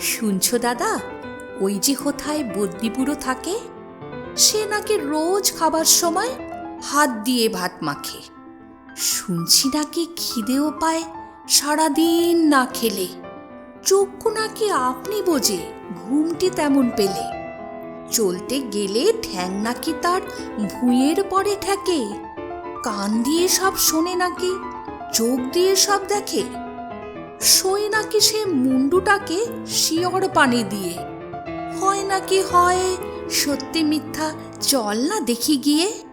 শুনছো দাদা? ওই যে কোথায় বদ্যিপুরো থাকে, সে নাকি রোজ খাবার সময় হাত দিয়ে ভাত মাখে। শুনছি নাকি খিদেও পায় সারাদিন না খেলে। চক্ষু নাকি আপনি বোঝে, ঘুমটি তেমন পেলে। চলতে গেলে ঠ্যাং নাকি তার ভুঁয়ের পরে ঠেকে। কান দিয়ে সব শোনে নাকি, চোখ দিয়ে সব দেখে। শোয় নাকি সে মুন্ডুটাকে শিয়র পানি দিয়ে? হয় নাকি হয় সত্যি মিথ্যা চল না দেখি গিয়ে।